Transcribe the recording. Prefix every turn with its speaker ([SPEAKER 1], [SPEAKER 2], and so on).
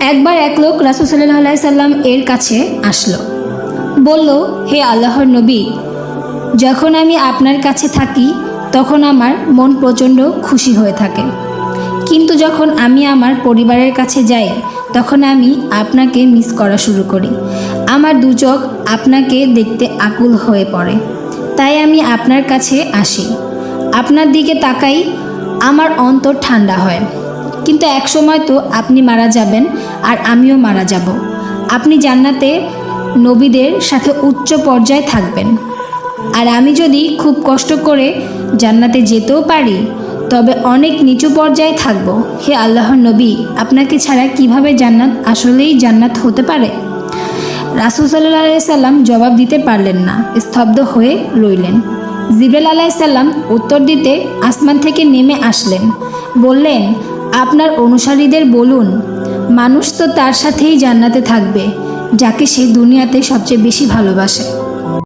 [SPEAKER 1] একবার এক লোক রাসুল সাল্লাহ সাল্লাম এর কাছে আসলো। বলল, হে আল্লাহর নবী, যখন আমি আপনার কাছে থাকি, তখন আমার মন প্রচণ্ড খুশি হয়ে থাকে। কিন্তু যখন আমি আমার পরিবারের কাছে যাই, তখন আমি আপনাকে মিস করা শুরু করি। আমার দু চোখ আপনাকে দেখতে আকুল হয়ে পড়ে। তাই আমি আপনার কাছে আসি। আপনার দিকে তাকাই, আমার অন্তর ঠান্ডা হয়। কিন্তু এক সময় তো আপনি মারা যাবেন আর আমিও মারা যাব। আপনি জান্নাতে নবীদের সাথে উচ্চ পর্যায়ে থাকবেন। আর আমি যদি খুব কষ্ট করে জান্নাতে যেতেও পারি, তবে অনেক নিচু পর্যায়ে থাকব। হে আল্লাহর নবী, আপনাকে ছাড়া কীভাবে জান্নাত, আসলেই জান্নাত হতে পারে? রাসুল সাল্লাহ সাল্লাম জবাব দিতে পারলেন না, স্তব্ধ হয়ে রইলেন। জিব্রাইল আলাইসাল্লাম উত্তর দিতে আসমান থেকে নেমে আসলেন। বললেন আপনার অনুসারীদের বলুন, মানুষ তো তার সাথেই জান্নাতে থাকবে, যাকে সে দুনিয়াতে সবচেয়ে বেশি ভালোবাসে।